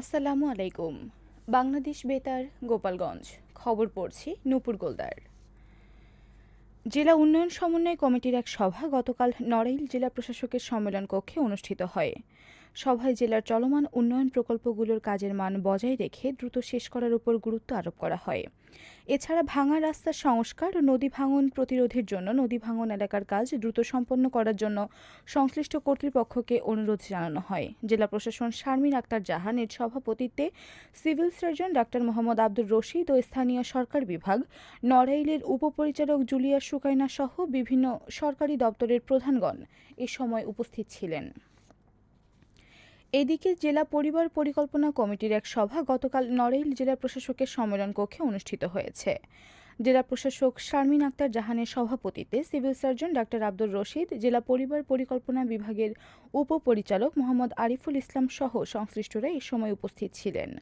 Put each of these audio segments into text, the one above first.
আসসালামু আলাইকুম। বাংলাদেশ বেতার, গোপালগঞ্জ। খবর পড়ছি নূপুর গোলদার। জেলা উন্নয়ন সমন্বয় কমিটির এক সভা গতকাল নড়াইল জেলা প্রশাসকের সম্মেলন কক্ষে অনুষ্ঠিত হয়। সভায় জেলার চলমান উন্নয়ন প্রকল্পগুলোর কাজের মান বজায় রেখে দ্রুত শেষ করার উপর গুরুত্ব আরোপ করা হয়। এছাড়া ভাঙা রাস্তার সংস্কার ও নদী ভাঙন প্রতিরোধের জন্য নদী ভাঙন এলাকার কাজ দ্রুত সম্পন্ন করার জন্য সংশ্লিষ্ট কর্তৃপক্ষকে অনুরোধ জানানো হয়। জেলা প্রশাসন শারমিন আক্তার জাহানের সভাপতিত্বে civil surgeon doctor Mohammad Abdur Rashid ও স্থানীয় সরকার বিভাগ, নড়াইলের উপপরিচালক জুলিয়া সুকাইনা সহ বিভিন্ন সরকারি দপ্তরের প্রধানগণ এ সময় উপস্থিত ছিলেন। এদিকে জেলা পরিবার পরিকল্পনা কমিটির এক সভা গতকাল নড়াইল জেলা প্রশাসকের সম্মেলন কক্ষে অনুষ্ঠিত হয়েছে। জেলা প্রশাসক শারমিন আক্তার জাহানের সভাপতিত্বে civil surgeon doctor Abdur Rashid, জেলা পরিবার পরিকল্পনা বিভাগের উপপরিচালক মোহাম্মদ আরিফুল ইসলাম সহ সংশ্লিষ্টরা এ সময় উপস্থিত ছিলেন।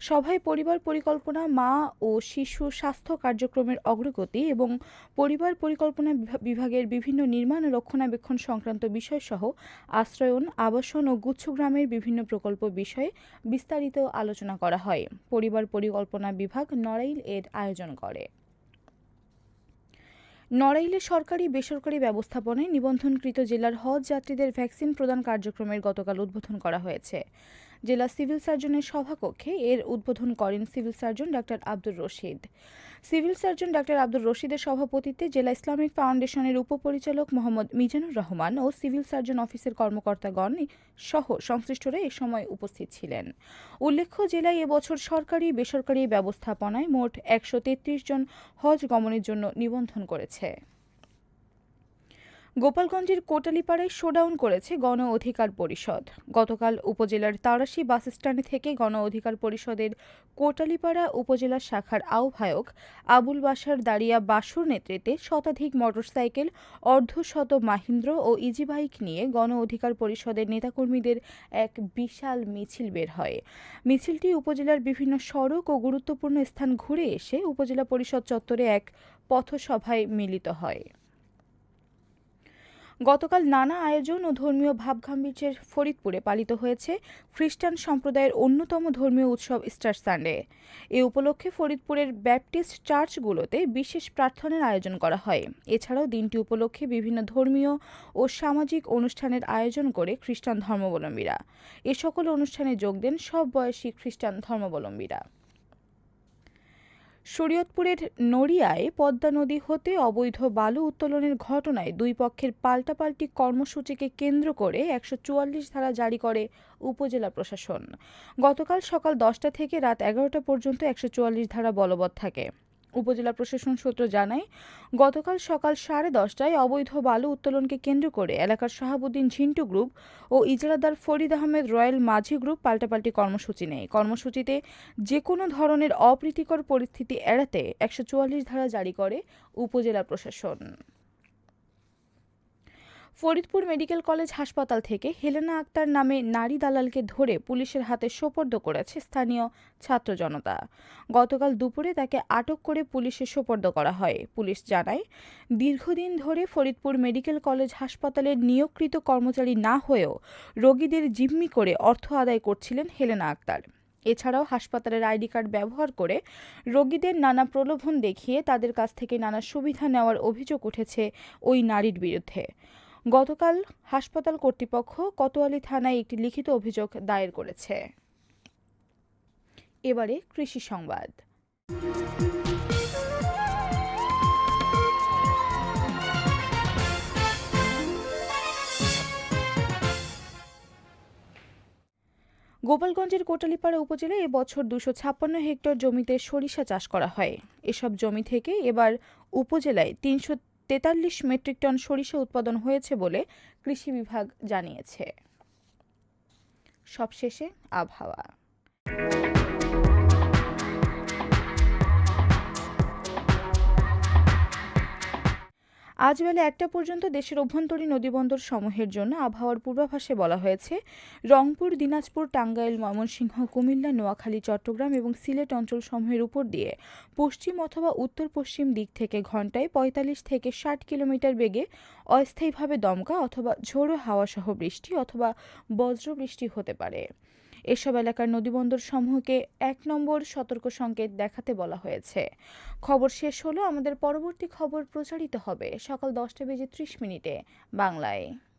সভায় পরিবার পরিকল্পনা, মা ও শিশু স্বাস্থ্য কার্যক্রমের অগ্রগতি এবং পরিবার পরিকল্পনা বিভা- বিভাগের বিভিন্ন নির্মাণ রক্ষণাবেক্ষণ সংক্রান্ত বিষয়সহ আশ্রয়ন, আবাসন ও গুচ্ছগ্রামের বিভিন্ন প্রকল্প বিষয়ে বিস্তারিত আলোচনা করা হয়। পরিবার পরিকল্পনা বিভাগ নড়াইল এর আয়োজন করে। নড়াইলে সরকারি বেসরকারি ব্যবস্থাপনায় নিবন্ধনকৃত জেলার হজ যাত্রীদের ভ্যাকসিন প্রদান কার্যক্রমের গতকাল উদ্বোধন করা হয়েছে। জেলা সিভিল সার্জনের সভাকক্ষে এর উদ্বোধন করেন civil surgeon doctor Abdur Rashid. Civil surgeon doctor Abdur রশিদের সভাপতিত্বে জেলা ইসলামিক ফাউন্ডেশনের উপপরিচালক মোহাম্মদ মিজানুর রহমান ও সিভিল সার্জন অফিসের কর্মকর্তাগণ সহ সংশ্লিষ্টরা এ সময় উপস্থিত ছিলেন। উল্লেখ্য, জেলায় এবছর সরকারি বেসরকারি ব্যবস্থাপনায় মোট একশো তেত্রিশ জন হজ গমনের জন্য নিবন্ধন করেছে। গোপালগঞ্জের কোটালিপাড়ায় শোডাউন করেছে গণ অধিকার পরিষদ। গতকাল উপজেলার তারাশি বাস স্ট্যান্ড থেকে গণ অধিকার পরিষদের কোটালিপাড়া উপজেলা শাখার আহ্বায়ক আবুল বাসার দাঁড়িয়া বাসুর নেতৃত্বে শতাধিক মোটরসাইকেল, অর্ধশত মাহিন্দ্র ও ইজি বাইক নিয়ে গণ অধিকার পরিষদের নেতাকর্মীদের এক বিশাল মিছিল বের হয়। মিছিলটি উপজেলার বিভিন্ন সড়ক ও গুরুত্বপূর্ণ স্থান ঘুরে এসে উপজেলা পরিষদ চত্বরে এক পথসভায় মিলিত হয়। গতকাল নানা আয়োজন ও ধর্মীয় ভাবগাম্ভীর্যের ফরিদপুরে পালিত হয়েছে খ্রিস্টান সম্প্রদায়ের অন্যতম ধর্মীয় উৎসব ইস্টার সানডে। এ উপলক্ষে ফরিদপুরের ব্যাপটিস্ট চার্চগুলোতে বিশেষ প্রার্থনার আয়োজন করা হয়। এছাড়াও দিনটি উপলক্ষে বিভিন্ন ধর্মীয় ও সামাজিক অনুষ্ঠানের আয়োজন করে খ্রিস্টান ধর্মাবলম্বীরা। এ সকল অনুষ্ঠানে যোগ দেন সব বয়সী খ্রিস্টান ধর্মাবলম্বীরা। শরীয়তপুরের নড়িয়ায় পদ্মা নদী হতে অবৈধ বালু উত্তোলনের ঘটনায় দুই পক্ষের পাল্টাপাল্টি কর্মসূচিকে কেন্দ্র করে একশো চুয়াল্লিশ ধারা জারি করে উপজেলা প্রশাসন। গতকাল সকাল দশটা থেকে রাত এগারোটা পর্যন্ত একশো চুয়াল্লিশ ধারা বলবৎ থাকে। উপজেলা প্রশাসন সূত্র জানায়, গতকাল সকাল সাড়ে দশটায় অবৈধ বালু উত্তোলনকে কেন্দ্র করে এলাকার শাহাবুদ্দিন ঝিন্টু গ্রুপ ও ইজরাদার ফরিদ আহমেদ রয়্যাল মাঝি গ্রুপ পাল্টাপাল্টি কর্মসূচি নেয়। কর্মসূচিতে যে কোনো ধরনের অপ্রীতিকর পরিস্থিতি এড়াতে একশো চুয়াল্লিশ ধারা জারি করে উপজেলা প্রশাসন। ফরিদপুর মেডিকেল কলেজ হাসপাতাল থেকে হেলেনা আক্তার নামে নারী দালালকে ধরে পুলিশের হাতে সোপর্দ করেছে স্থানীয় ছাত্র জনতা। গতকাল দুপুরে তাকে আটক করে পুলিশে সোপর্দ করা হয়। পুলিশ জানায়, দীর্ঘদিন ধরে ফরিদপুর মেডিকেল কলেজ হাসপাতালের নিয়োগকৃত কর্মচারী না হয়েও রোগীদের জিম্মি করে অর্থ আদায় করছিলেন হেলেনা আক্তার। এছাড়াও হাসপাতালের আইডি কার্ড ব্যবহার করে রোগীদের নানা প্রলোভন দেখিয়ে তাদের কাছ থেকে নানা সুবিধা নেওয়ার অভিযোগ উঠেছে ওই নারীর বিরুদ্ধে। গতকাল হাসপাতাল কর্তৃপক্ষ কোতোয়ালি থানায় একটি লিখিত অভিযোগ দায়ের করেছে। এবারে কৃষি সংবাদ। গোপালগঞ্জের কোটালীপাড়া উপজেলায় এবছর দুশো ছাপ্পান্ন হেক্টর জমিতে সরিষা চাষ করা হয়। এসব জমি থেকে এবার উপজেলায় তিনশো তেতাল্লিশ মেট্রিক টন সরিষা উৎপাদন হয়েছে বলে কৃষি বিভাগ জানিয়েছে। সবশেষে আবহাওয়া। আজ বেলা একটা পর্যন্ত দেশের অভ্যন্তরীণ নদীবন্দর সমূহের জন্য আবহাওয়ার পূর্বাভাসে বলা হয়েছে, রংপুর, দিনাজপুর, টাঙ্গাইল, ময়মনসিংহ, কুমিল্লা, নোয়াখালী, চট্টগ্রাম এবং সিলেট অঞ্চল সমূহের উপর দিয়ে পশ্চিম অথবা উত্তর পশ্চিম দিক থেকে ঘন্টায় পঁয়তাল্লিশ থেকে ষাট কিলোমিটার বেগে অস্থায়ীভাবে দমকা অথবা ঝোড়ো হাওয়াসহ বৃষ্টি অথবা বজ্রবৃষ্টি হতে পারে। এসব এলাকার নদীবন্দর সমূহকে এক নম্বর সতর্ক সংকেত দেখাতে বলা হয়েছে। খবর শেষ হলো, আমাদের পরবর্তী খবর প্রচারিত হবে সকাল দশটা বেজে ত্রিশ মিনিটে বাংলায়।